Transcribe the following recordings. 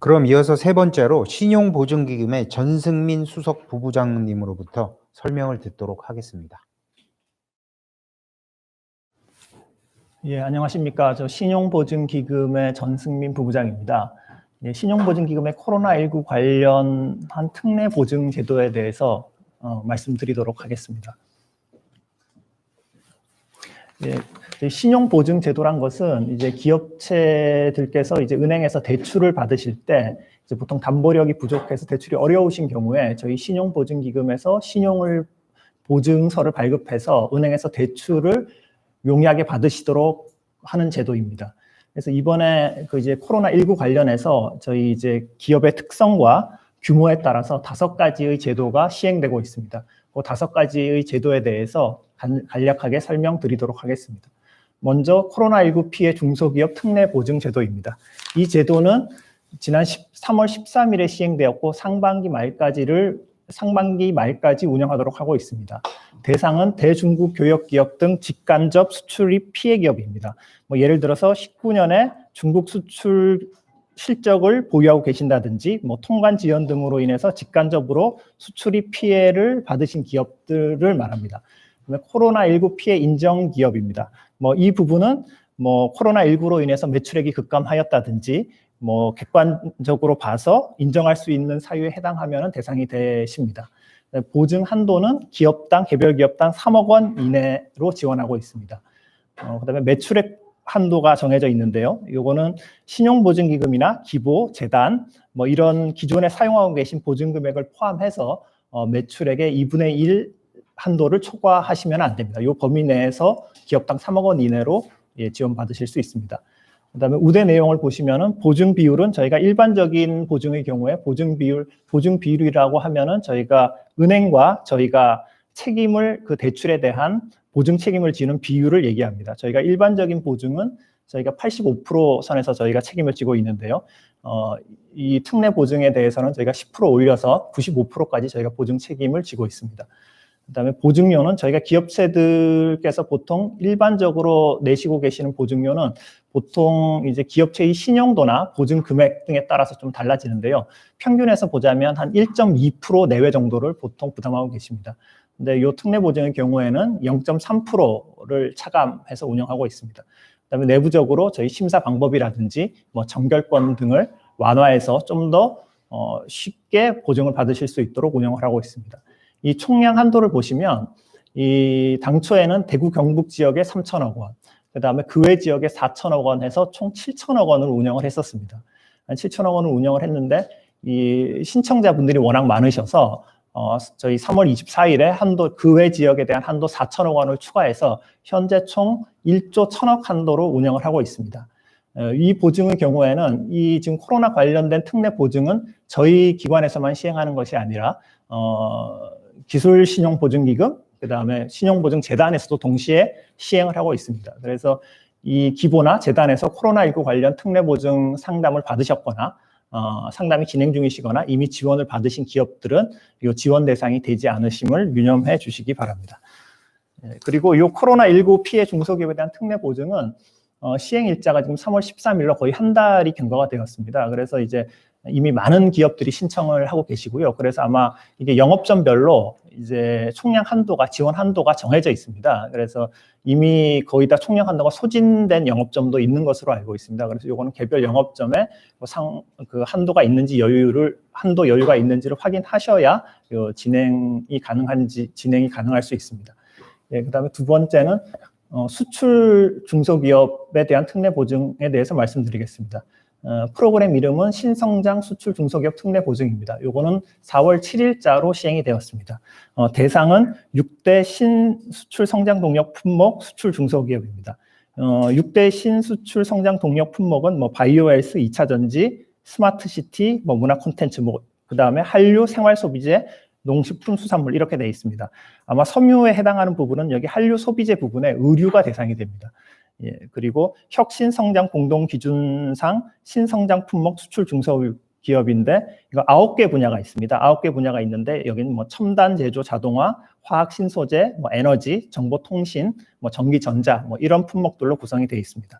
그럼 이어서 세 번째로 신용보증기금의 전승민 수석 부부장님으로부터 설명을 듣도록 하겠습니다. 예, 안녕하십니까. 저 신용보증기금의 전승민 부부장입니다. 예, 신용보증기금의 코로나19 관련한 특례 보증 제도에 대해서 어, 말씀드리도록 하겠습니다. 예, 이 신용 보증 제도란 것은 이제 기업체들께서 이제 은행에서 대출을 받으실 때 이제 보통 담보력이 부족해서 대출이 어려우신 경우에 저희 신용 보증 기금에서 신용을 보증서를 발급해서 은행에서 대출을 용이하게 받으시도록 하는 제도입니다. 그래서 이번에 그 이제 코로나 19 관련해서 저희 이제 기업의 특성과 규모에 따라서 다섯 가지의 제도가 시행되고 있습니다. 그 다섯 가지의 제도에 대해서 간- 간략하게 설명드리도록 하겠습니다. 먼저 코로나19 피해 중소기업 특례 보증 제도입니다. 이 제도는 지난 3월 13일에 시행되었고 상반기 말까지를 상반기 말까지 운영하도록 하고 있습니다. 대상은 대중국 교역기업 등 직간접 수출입 피해 기업입니다. 뭐 예를 들어서 19년에 중국 수출 실적을 보유하고 계신다든지 뭐 통관 지연 등으로 인해서 직간접으로 수출입 피해를 받으신 기업들을 말합니다. 그다음에 코로나19 피해 인정 기업입니다. 뭐 이 부분은 뭐 코로나19로 인해서 매출액이 급감하였다든지 뭐 객관적으로 봐서 인정할 수 있는 사유에 해당하면 대상이 되십니다. 보증 한도는 기업당 개별 기업당 3억 원 이내로 지원하고 있습니다. 어, 그다음에 매출액 한도가 정해져 있는데요. 요거는 신용보증기금이나 기보, 재단 뭐 이런 기존에 사용하고 계신 보증 금액을 포함해서 어, 매출액의 2분의 1 한도를 초과하시면 안 됩니다. 요 범위 내에서 기업당 3억 원 이내로 예, 지원받으실 수 있습니다. 그다음에 우대 내용을 보시면은 보증 비율은 저희가 일반적인 보증의 경우에 보증 비율 보증 비율이라고 하면은 저희가 은행과 저희가 책임을 그 대출에 대한 보증 책임을 지는 비율을 얘기합니다. 저희가 일반적인 보증은 저희가 85% 선에서 저희가 책임을 지고 있는데요. 어, 이 특례 보증에 대해서는 저희가 10% 올려서 95%까지 저희가 보증 책임을 지고 있습니다. 그다음에 보증료는 저희가 기업체들께서 보통 일반적으로 내시고 계시는 보증료는 보통 이제 기업체의 신용도나 보증 금액 등에 따라서 좀 달라지는데요. 평균에서 보자면 한 1.2% 내외 정도를 보통 부담하고 계십니다. 근데 이 특례 보증의 경우에는 0.3%를 차감해서 운영하고 있습니다. 그다음에 내부적으로 저희 심사 방법이라든지 뭐 정결권 등을 완화해서 좀더 어, 쉽게 보증을 받으실 수 있도록 운영을 하고 있습니다. 이 총량 한도를 보시면 이 당초에는 대구 경북 지역에 3천억 원, 그다음에 그 외 지역에 4천억 원 해서 총 7천억 원을 운영을 했었습니다. 한 7천억 원을 운영을 했는데 이 신청자분들이 워낙 많으셔서 어, 저희 3월 24일에 한도 그 외 지역에 대한 한도 4천억 원을 추가해서 현재 총 1조 1천억 한도로 운영을 하고 있습니다. 어, 이 보증의 경우에는 이 지금 코로나 관련된 특례 보증은 저희 기관에서만 시행하는 것이 아니라 어, 기술 신용 보증 기금, 그 다음에 신용 보증 재단에서도 동시에 시행을 하고 있습니다. 그래서 이 기보나 재단에서 코로나19 관련 특례 보증 상담을 받으셨거나 어, 상담이 진행 중이시거나 이미 지원을 받으신 기업들은 이 지원 대상이 되지 않으심을 유념해 주시기 바랍니다. 예, 그리고 이 코로나19 피해 중소기업에 대한 특례 보증은 어, 시행 일자가 지금 3월 13일로 거의 한 달이 경과가 되었습니다. 그래서 이제 이미 많은 기업들이 신청을 하고 계시고요. 그래서 아마 이게 영업점별로 이제 총량 한도가 지원 한도가 정해져 있습니다. 그래서 이미 거의 다 총량 한도가 소진된 영업점도 있는 것으로 알고 있습니다. 그래서 이거는 개별 영업점에 뭐 상, 그 한도가 있는지 여유를 한도 여유가 있는지를 확인하셔야 요 진행이 가능한지 진행이 가능할 수 있습니다. 예, 그다음에 두 번째는 어, 수출 중소기업에 대한 특례 보증에 대해서 말씀드리겠습니다. 어, 프로그램 이름은 신성장 수출 중소기업 특례 보증입니다. 요거는 4월 7일자로 시행이 되었습니다. 어, 대상은 6대 신수출 성장 동력 품목 수출 중소기업입니다. 어, 6대 신수출 성장 동력 품목은 뭐 바이오 헬스, 2차 전지, 스마트 시티, 뭐 문화 콘텐츠, 뭐 그다음에 한류, 생활 소비재, 농식품 수산물 이렇게 되어 있습니다. 아마 섬유에 해당하는 부분은 여기 한류 소비재 부분에 의류가 대상이 됩니다. 예, 그리고 혁신 성장 공동 기준상 신성장 품목 수출 중소 기업인데 이거 아홉 개 분야가 있습니다. 아홉 개 분야가 있는데 여기는 뭐 첨단 제조 자동화, 화학 신소재, 뭐 에너지, 정보 통신, 뭐 전기 전자 뭐 이런 품목들로 구성이 되어 있습니다.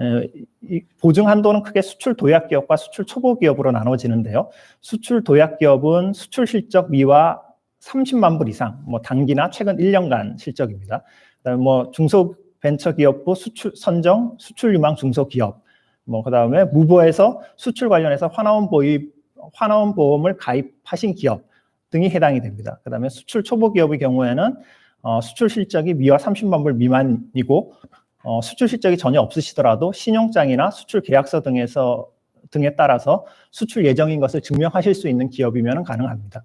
에, 이 보증 한도는 크게 수출 도약 기업과 수출 초보 기업으로 나눠지는데요. 수출 도약 기업은 수출 실적 미화 30만 불 이상, 뭐 단기나 최근 1년간 실적입니다. 그다음에 뭐 중소 벤처기업부 수출 선정, 수출 유망 중소기업, 뭐 그다음에 무보에서 수출 관련해서 환화원 보입 환화원 보험을 가입하신 기업 등이 해당이 됩니다. 그다음에 수출 초보 기업의 경우에는 어, 수출 실적이 미화 30만 불 미만이고 어, 수출 실적이 전혀 없으시더라도 신용장이나 수출 계약서 등에서 등에 따라서 수출 예정인 것을 증명하실 수 있는 기업이면 가능합니다.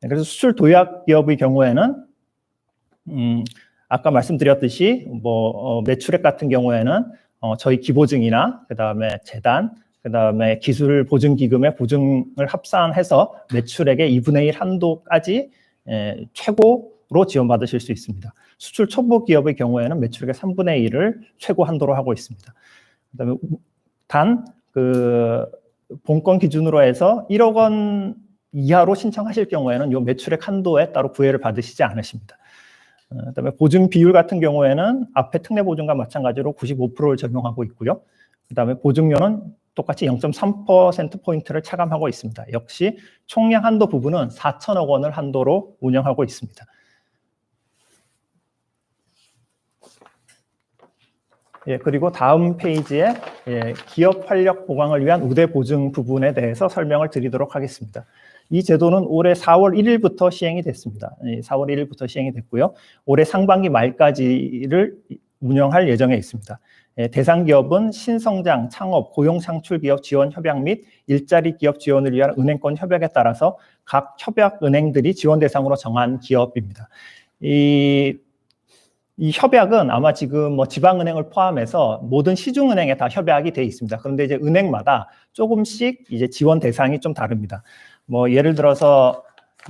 네, 그래서 수출 도약 기업의 경우에는 음, 아까 말씀드렸듯이 뭐 어, 매출액 같은 경우에는 어, 저희 기보증이나 그 다음에 재단, 그 다음에 기술 보증 기금의 보증을 합산해서 매출액의 2분의 1 한도까지 에, 최고로 지원받으실 수 있습니다. 수출 초보 기업의 경우에는 매출액의 3분의 1을 최고 한도로 하고 있습니다. 그다음에 단 그 본건 기준으로 해서 1억 원 이하로 신청하실 경우에는 이 매출액 한도에 따로 구애를 받으시지 않으십니다. 어, 그다음에 보증 비율 같은 경우에는 앞에 특례 보증과 마찬가지로 95%를 적용하고 있고요. 그다음에 보증료는 똑같이 0.3% 포인트를 차감하고 있습니다. 역시 총량 한도 부분은 4천억 원을 한도로 운영하고 있습니다. 예, 그리고 다음 페이지에 예, 기업 활력 보강을 위한 우대 보증 부분에 대해서 설명을 드리도록 하겠습니다. 이 제도는 올해 4월 1일부터 시행이 됐습니다. 예, 4월 1일부터 시행이 됐고요. 올해 상반기 말까지를 운영할 예정에 있습니다. 예, 대상 기업은 신성장, 창업, 고용 창출 기업 지원 협약 및 일자리 기업 지원을 위한 은행권 협약에 따라서 각 협약 은행들이 지원 대상으로 정한 기업입니다. 이, 이 협약은 아마 지금 뭐 지방은행을 포함해서 모든 시중은행에 다 협약이 돼 있습니다. 그런데 이제 은행마다 조금씩 이제 지원 대상이 좀 다릅니다. 뭐 예를 들어서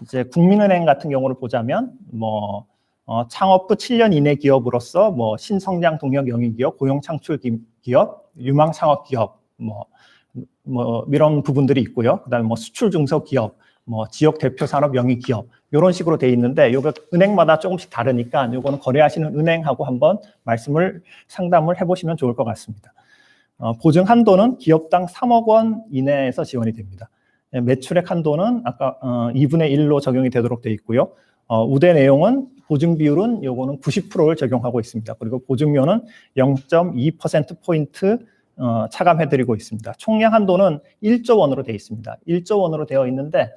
이제 국민은행 같은 경우를 보자면 뭐 어, 창업부 7년 이내 기업으로서 뭐 신성장 동력 영위 기업, 고용 창출 기- 기업, 유망 창업 기업 뭐, 뭐 이런 부분들이 있고요. 그다음에 뭐 수출 중소 기업, 뭐 지역 대표 산업 영위 기업 이런 식으로 돼 있는데 요거 은행마다 조금씩 다르니까 요거는 거래하시는 은행하고 한번 말씀을 상담을 해보시면 좋을 것 같습니다. 어, 보증 한도는 기업당 3억 원 이내에서 지원이 됩니다. 예, 매출액 한도는 아까 어, 2분의 1로 적용이 되도록 되어 있고요. 어, 우대 내용은 보증 비율은 요거는 90%를 적용하고 있습니다. 그리고 보증료는 0.2% 포인트 어, 차감해드리고 있습니다. 총량 한도는 1조 원으로 되어 있습니다. 1조 원으로 되어 있는데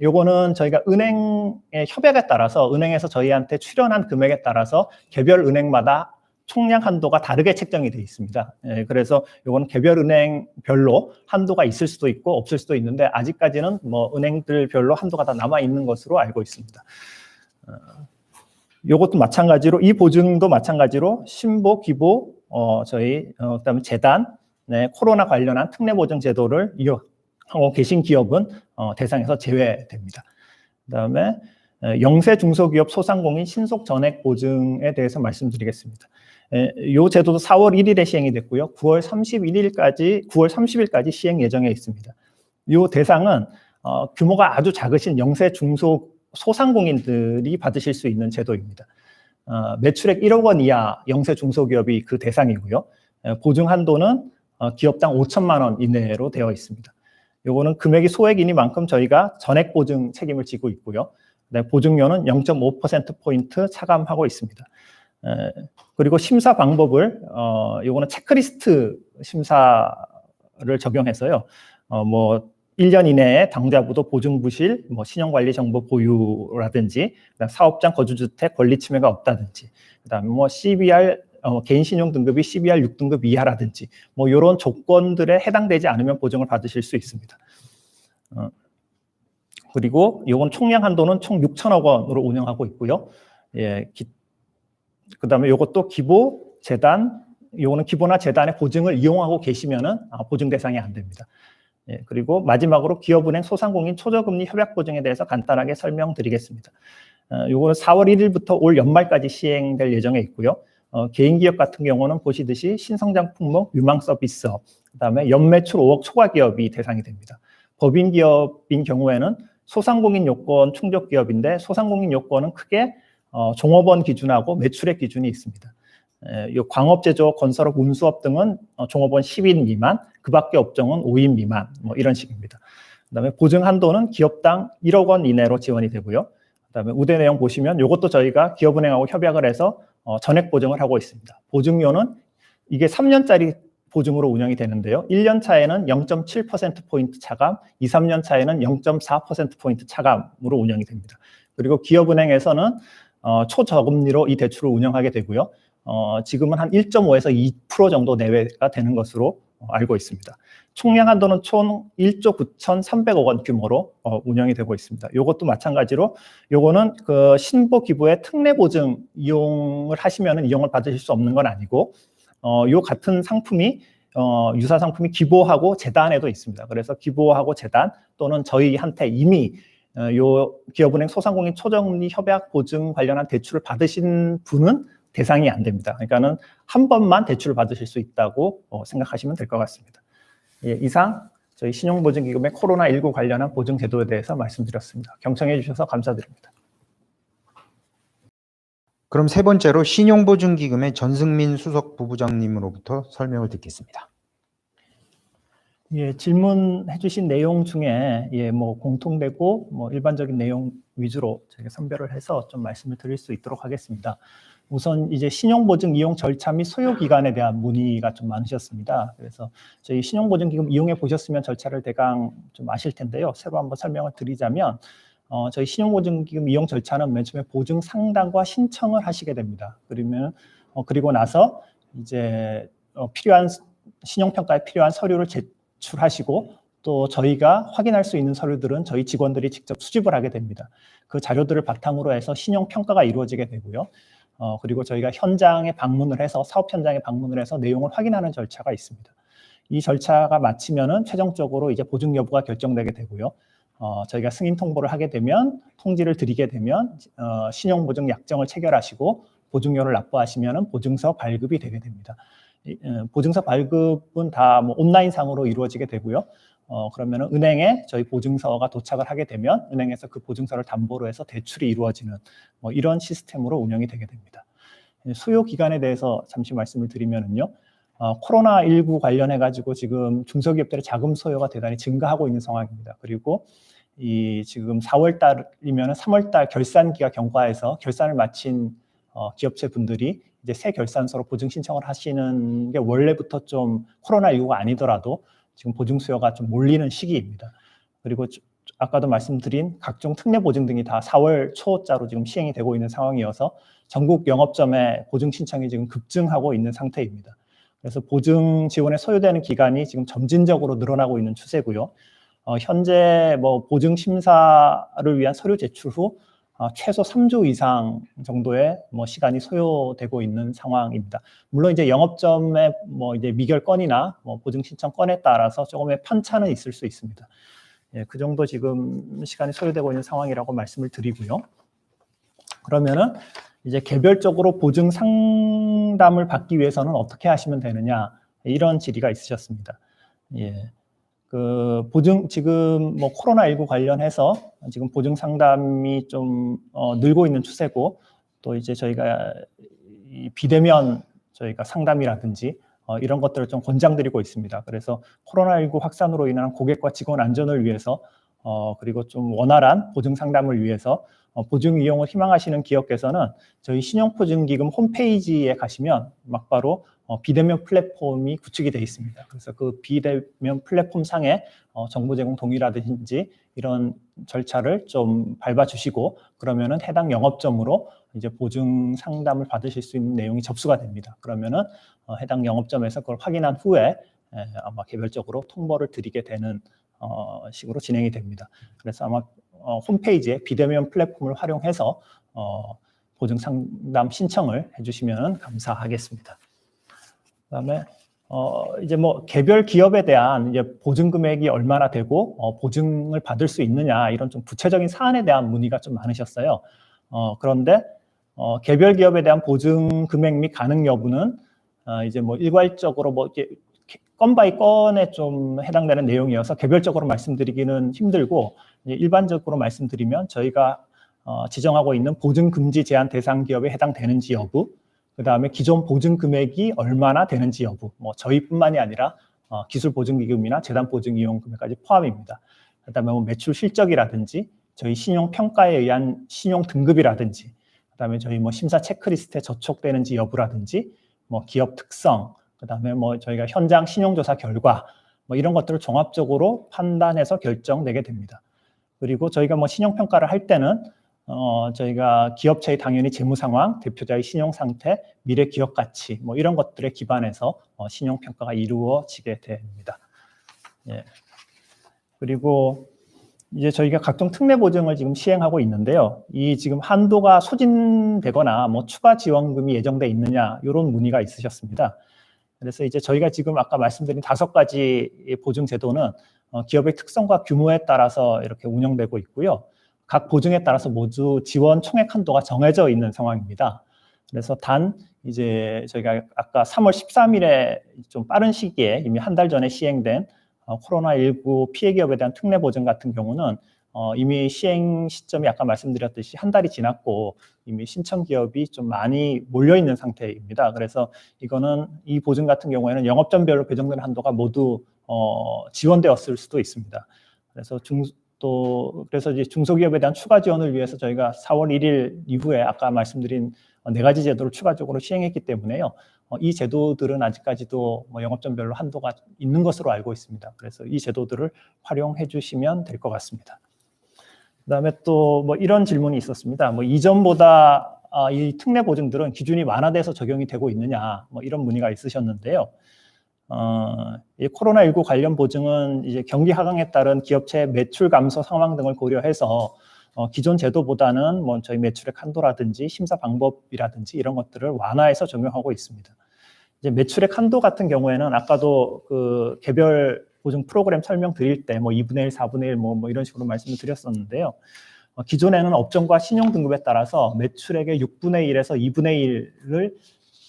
요거는 저희가 은행의 협약에 따라서 은행에서 저희한테 출연한 금액에 따라서 개별 은행마다 총량 한도가 다르게 책정이 되어 있습니다. 예, 그래서 요거는 개별 은행별로 한도가 있을 수도 있고 없을 수도 있는데 아직까지는 뭐 은행들별로 한도가 다 남아 있는 것으로 알고 있습니다. 어, 요것도 마찬가지로 이 보증도 마찬가지로 신보, 기보, 어, 저희 어, 그다음에 재단, 네, 코로나 관련한 특례 보증 제도를 이용하고 계신 기업은 어, 대상에서 제외됩니다. 그다음에 에, 영세 중소기업 소상공인 신속 전액 보증에 대해서 말씀드리겠습니다. 에, 요 제도도 4월 1일에 시행이 됐고요. 9월 31일까지 9월 30일까지 시행 예정에 있습니다. 요 대상은 어, 규모가 아주 작으신 영세 중소 소상공인들이 받으실 수 있는 제도입니다. 어, 매출액 1억 원 이하 영세 중소기업이 그 대상이고요. 에, 보증 한도는 어, 기업당 5천만 원 이내로 되어 있습니다. 요거는 금액이 소액이니만큼 저희가 전액 보증 책임을 지고 있고요. 네, 보증료는 0.5% 포인트 차감하고 있습니다. 에, 그리고 심사 방법을 어, 요거는 체크리스트 심사를 적용해서요. 어, 뭐 1년 이내에 당자부도 보증 부실, 뭐 신용 관리 정보 보유라든지, 사업장 거주 주택 권리 침해가 없다든지, 그다음에 뭐 CBR 어, 개인 신용 등급이 CBR 6등급 이하라든지, 뭐 이런 조건들에 해당되지 않으면 보증을 받으실 수 있습니다. 어, 그리고 이건 총량 한도는 총 6천억 원으로 운영하고 있고요. 예, 기, 그 다음에 이것도 기보, 재단, 요거는 기보나 재단의 보증을 이용하고 계시면은 아, 보증 대상이 안 됩니다. 예, 그리고 마지막으로 기업은행 소상공인 초저금리 협약 보증에 대해서 간단하게 설명드리겠습니다. 어, 요거는 4월 1일부터 올 연말까지 시행될 예정에 있고요. 어, 개인 기업 같은 경우는 보시듯이 신성장 품목, 유망 서비스업, 그다음에 연매출 5억 초과 기업이 대상이 됩니다. 법인 기업인 경우에는 소상공인 요건 충족 기업인데 소상공인 요건은 크게 어, 종업원 기준하고 매출액 기준이 있습니다. 에, 요 광업, 제조업, 건설업, 운수업 등은 어, 종업원 10인 미만, 그 밖의 업종은 5인 미만, 뭐 이런 식입니다. 그 다음에 보증 한도는 기업당 1억 원 이내로 지원이 되고요. 그 다음에 우대 내용 보시면 이것도 저희가 기업은행하고 협약을 해서 어, 전액 보증을 하고 있습니다. 보증료는 이게 3년짜리 보증으로 운영이 되는데요. 1년 차에는 0.7%포인트 차감, 2, 3년 차에는 0.4%포인트 차감으로 운영이 됩니다. 그리고 기업은행에서는 어, 초저금리로 이 대출을 운영하게 되고요. 어, 지금은 한 1.5에서 2% 정도 내외가 되는 것으로 어, 알고 있습니다. 총량 한도는 총 1조 9,300억 원 규모로 어, 운영이 되고 있습니다. 이것도 마찬가지로 요거는 그 신보 기부의 특례 보증 이용을 하시면 이용을 받으실 수 없는 건 아니고 어, 요 같은 상품이 어, 유사 상품이 기보하고 재단에도 있습니다. 그래서 기보하고 재단 또는 저희한테 이미 어, 요 기업은행 소상공인 초정리 협약 보증 관련한 대출을 받으신 분은 대상이 안 됩니다. 그러니까는 한 번만 대출을 받으실 수 있다고 어, 생각하시면 될 것 같습니다. 예, 이상 저희 신용보증기금의 코로나19 관련한 보증 제도에 대해서 말씀드렸습니다. 경청해 주셔서 감사드립니다. 그럼 세 번째로 신용보증기금의 전승민 수석 부부장님으로부터 설명을 듣겠습니다. 예, 질문해 주신 내용 중에 예, 뭐 공통되고 뭐 일반적인 내용 위주로 제가 선별을 해서 좀 말씀을 드릴 수 있도록 하겠습니다. 우선 이제 신용보증 이용 절차 및 소요 기간에 대한 문의가 좀 많으셨습니다. 그래서 저희 신용보증 기금 이용해 보셨으면 절차를 대강 좀 아실 텐데요. 새로 한번 설명을 드리자면 어, 저희 신용보증기금 이용 절차는 맨 처음에 보증 상담과 신청을 하시게 됩니다. 그러면 어, 그리고 나서 이제 어, 필요한 신용평가에 필요한 서류를 제 출하시고 또 저희가 확인할 수 있는 서류들은 저희 직원들이 직접 수집을 하게 됩니다. 그 자료들을 바탕으로 해서 신용 평가가 이루어지게 되고요. 어, 그리고 저희가 현장에 방문을 해서 사업 현장에 방문을 해서 내용을 확인하는 절차가 있습니다. 이 절차가 마치면은 최종적으로 이제 보증 여부가 결정되게 되고요. 어, 저희가 승인 통보를 하게 되면 통지를 드리게 되면 어, 신용 보증 약정을 체결하시고 보증료를 납부하시면은 보증서 발급이 되게 됩니다. 이, 어, 보증서 발급은 다 뭐 온라인상으로 이루어지게 되고요. 어, 그러면은 은행에 저희 보증서가 도착을 하게 되면 은행에서 그 보증서를 담보로 해서 대출이 이루어지는 뭐 이런 시스템으로 운영이 되게 됩니다. 수요 기간에 대해서 잠시 말씀을 드리면은요. 어, 코로나19 관련해 가지고 지금 중소기업들의 자금 소요가 대단히 증가하고 있는 상황입니다. 그리고 이 지금 4월 달이면 3월 달 결산기가 경과해서 결산을 마친 어, 기업체 분들이 이제 새 결산서로 보증 신청을 하시는 게 원래부터 좀 코로나 19가 아니더라도 지금 보증 수요가 좀 몰리는 시기입니다. 그리고 주- 아까도 말씀드린 각종 특례 보증 등이 다 4월 초자로 지금 시행이 되고 있는 상황이어서 전국 영업점의 보증 신청이 지금 급증하고 있는 상태입니다. 그래서 보증 지원에 소요되는 기간이 지금 점진적으로 늘어나고 있는 추세고요. 어, 현재 뭐 보증 심사를 위한 서류 제출 후 어, 최소 3주 이상 정도의 뭐 시간이 소요되고 있는 상황입니다. 물론 이제 영업점의 뭐 이제 미결 건이나 뭐 보증 신청 건에 따라서 조금의 편차는 있을 수 있습니다. 예, 그 정도 지금 시간이 소요되고 있는 상황이라고 말씀을 드리고요. 그러면은 이제 개별적으로 보증 상담을 받기 위해서는 어떻게 하시면 되느냐 이런 질의가 있으셨습니다. 예. 그 보증 지금 뭐 코로나 19 관련해서 지금 보증 상담이 좀 어, 늘고 있는 추세고 또 이제 저희가 이 비대면 저희가 상담이라든지 어, 이런 것들을 좀 권장드리고 있습니다. 그래서 코로나19 확산으로 인한 고객과 직원 안전을 위해서 어, 그리고 좀 원활한 보증 상담을 위해서 어, 보증 이용을 희망하시는 기업께서는 저희 신용보증기금 홈페이지에 가시면 막바로 어, 비대면 플랫폼이 구축이 되어 있습니다. 그래서 그 비대면 플랫폼 상에 어, 정보 제공 동의라든지 이런 절차를 좀 밟아주시고 그러면은 해당 영업점으로 이제 보증 상담을 받으실 수 있는 내용이 접수가 됩니다. 그러면은 어, 해당 영업점에서 그걸 확인한 후에 에, 아마 개별적으로 통보를 드리게 되는 어, 식으로 진행이 됩니다. 그래서 아마 어, 홈페이지에 비대면 플랫폼을 활용해서 어, 보증 상담 신청을 해주시면 감사하겠습니다. 그다음에 어, 이제 뭐 개별 기업에 대한 이제 보증 금액이 얼마나 되고 어, 보증을 받을 수 있느냐 이런 좀 구체적인 사안에 대한 문의가 좀 많으셨어요. 어, 그런데 어, 개별 기업에 대한 보증 금액 및 가능 여부는 어, 이제 뭐 일괄적으로 뭐 이렇게 건 바이 건에 좀 해당되는 내용이어서 개별적으로 말씀드리기는 힘들고 일반적으로 말씀드리면 저희가 어, 지정하고 있는 보증 금지 제한 대상 기업에 해당되는지 여부 그 다음에 기존 보증 금액이 얼마나 되는지 여부, 뭐 저희뿐만이 아니라 어, 기술 보증 기금이나 재단 보증 이용 금액까지 포함입니다. 그 다음에 뭐 매출 실적이라든지 저희 신용 평가에 의한 신용 등급이라든지 그 다음에 저희 뭐 심사 체크리스트에 저촉되는지 여부라든지 뭐 기업 특성, 그 다음에 뭐 저희가 현장 신용조사 결과 뭐 이런 것들을 종합적으로 판단해서 결정 내게 됩니다. 그리고 저희가 뭐 신용 평가를 할 때는 어 저희가 기업체의 당연히 재무 상황, 대표자의 신용 상태, 미래 기업 가치 뭐 이런 것들에 기반해서 어 신용 평가가 이루어지게 됩니다. 예. 그리고 이제 저희가 각종 특례 보증을 지금 시행하고 있는데요. 이 지금 한도가 소진되거나 뭐 추가 지원금이 예정돼 있느냐 이런 문의가 있으셨습니다. 그래서 이제 저희가 지금 아까 말씀드린 다섯 가지 보증 제도는 어, 기업의 특성과 규모에 따라서 이렇게 운영되고 있고요. 각 보증에 따라서 모두 지원 총액 한도가 정해져 있는 상황입니다. 그래서 단 이제 저희가 아까 3월 13일에 좀 빠른 시기에 이미 한 달 전에 시행된 어, 코로나19 피해 기업에 대한 특례 보증 같은 경우는 어, 이미 시행 시점이 아까 말씀드렸듯이 한 달이 지났고 이미 신청 기업이 좀 많이 몰려 있는 상태입니다. 그래서 이거는 이 보증 같은 경우에는 영업점별로 배정되는 한도가 모두 어, 지원되었을 수도 있습니다. 그래서 중, 또 그래서 이제 중소기업에 대한 추가 지원을 위해서 저희가 4월 1일 이후에 아까 말씀드린 어, 네 가지 제도를 추가적으로 시행했기 때문에요. 어, 이 제도들은 아직까지도 뭐 영업점별로 한도가 있는 것으로 알고 있습니다. 그래서 이 제도들을 활용해 주시면 될 것 같습니다. 그다음에 또 뭐 이런 질문이 있었습니다. 뭐 이전보다 아, 이 특례 보증들은 기준이 완화돼서 적용이 되고 있느냐, 뭐 이런 문의가 있으셨는데요. 어, 이 코로나19 관련 보증은 이제 경기 하강에 따른 기업체 매출 감소 상황 등을 고려해서 어, 기존 제도보다는 뭐 저희 매출액 한도라든지 심사 방법이라든지 이런 것들을 완화해서 적용하고 있습니다. 이제 매출액 한도 같은 경우에는 아까도 그 개별 보증 프로그램 설명 드릴 때 뭐 2분의 1, 4분의 1, 뭐, 뭐 이런 식으로 말씀을 드렸었는데요. 어, 기존에는 업종과 신용 등급에 따라서 매출액의 6분의 1에서 2분의 1을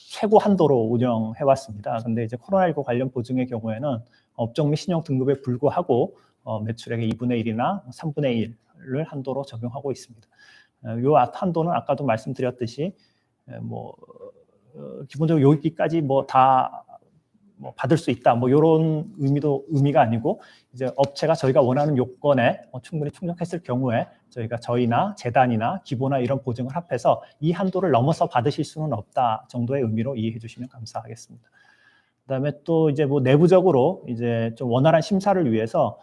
최고 한도로 운영해 왔습니다. 근데 이제 코로나19 관련 보증의 경우에는 업종 및 신용 등급에 불구하고 어, 매출액의 2분의 1이나 3분의 1을 한도로 적용하고 있습니다. 어, 요 한도는 아까도 말씀드렸듯이 에, 뭐 어, 기본적으로 여기까지 뭐다 뭐 받을 수 있다 뭐 이런 의미도 의미가 아니고 이제 업체가 저희가 원하는 요건에 어, 충분히 충족했을 경우에 저희가 저희나 재단이나 기보나 이런 보증을 합해서 이 한도를 넘어서 받으실 수는 없다 정도의 의미로 이해해 주시면 감사하겠습니다. 그다음에 또 이제 뭐 내부적으로 이제 좀 원활한 심사를 위해서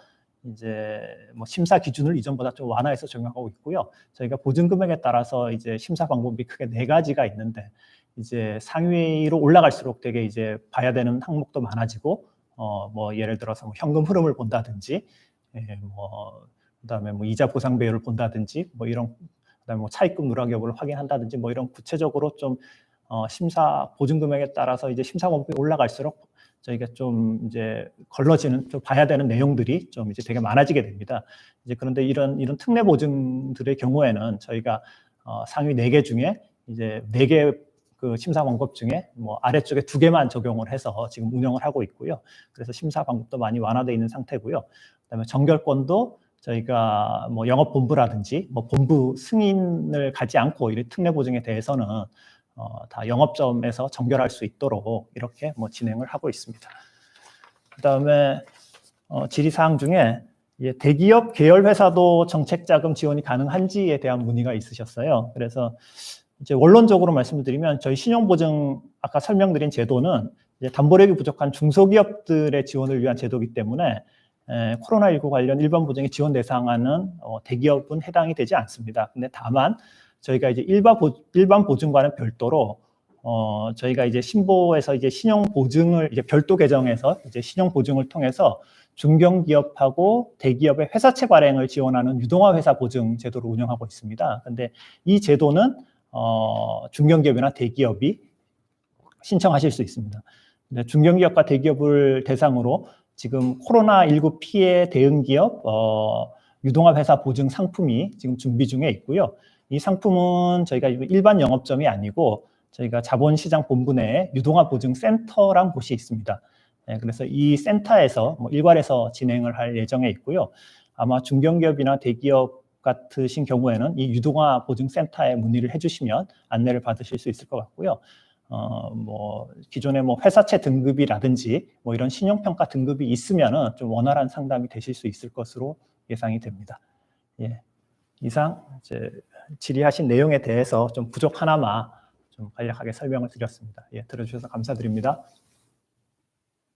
이제 뭐 심사 기준을 이전보다 좀 완화해서 적용하고 있고요. 저희가 보증 금액에 따라서 이제 심사 방법이 크게 네 가지가 있는데 이제 상위로 올라갈수록 되게 이제 봐야 되는 항목도 많아지고 어 뭐 예를 들어서 뭐 현금 흐름을 본다든지 예, 뭐 그다음에 뭐 이자 보상 배율을 본다든지 뭐 이런 그다음에 뭐 차입금 누락 여부를 확인한다든지 뭐 이런 구체적으로 좀 어, 심사 보증 금액에 따라서 이제 심사 범위가 올라갈수록 저희가 좀 이제 걸러지는 좀 봐야 되는 내용들이 좀 이제 되게 많아지게 됩니다. 이제 그런데 이런 이런 특례 보증들의 경우에는 저희가 어, 상위 네 개 중에 이제 네개 그 심사 방법 중에 뭐 아래쪽에 두 개만 적용을 해서 지금 운영을 하고 있고요. 그래서 심사 방법도 많이 완화되어 있는 상태고요. 그다음에 정결권도 저희가 뭐 영업 본부라든지 뭐 본부 승인을 가지 않고 이 특례 보증에 대해서는 어, 다 영업점에서 정결할 수 있도록 이렇게 뭐 진행을 하고 있습니다. 그다음에 어, 질의 사항 중에 예, 대기업 계열 회사도 정책 자금 지원이 가능한지에 대한 문의가 있으셨어요. 그래서 이제 원론적으로 말씀을 드리면 저희 신용보증 아까 설명드린 제도는 이제 담보력이 부족한 중소기업들의 지원을 위한 제도이기 때문에 에, 코로나19 관련 일반 보증의 지원 대상하는 어, 대기업은 해당이 되지 않습니다. 근데 다만 저희가 이제 일반, 보, 일반 보증과는 별도로 어, 저희가 이제 신보에서 이제 신용 보증을 이제 별도 개정해서 이제 신용 보증을 통해서 중견기업하고 대기업의 회사채 발행을 지원하는 유동화 회사 보증 제도를 운영하고 있습니다. 근데 이 제도는 어, 중견기업이나 대기업이 신청하실 수 있습니다. 근데 중견기업과 대기업을 대상으로 지금 코로나19 피해 대응 기업 어, 유동화 회사 보증 상품이 지금 준비 중에 있고요. 이 상품은 저희가 일반 영업점이 아니고 저희가 자본시장 본부 내에 유동화 보증 센터란 곳이 있습니다. 네, 그래서 이 센터에서 뭐 일괄해서 진행을 할 예정에 있고요. 아마 중견기업이나 대기업 같으신 경우에는 이 유동화 보증 센터에 문의를 해주시면 안내를 받으실 수 있을 것 같고요. 어, 뭐 기존의 뭐 회사채 등급이라든지 뭐 이런 신용평가 등급이 있으면은 좀 원활한 상담이 되실 수 있을 것으로 예상이 됩니다. 예. 이상 이제 질의하신 내용에 대해서 좀 부족 하나마 좀 간략하게 설명을 드렸습니다. 예, 들어주셔서 감사드립니다.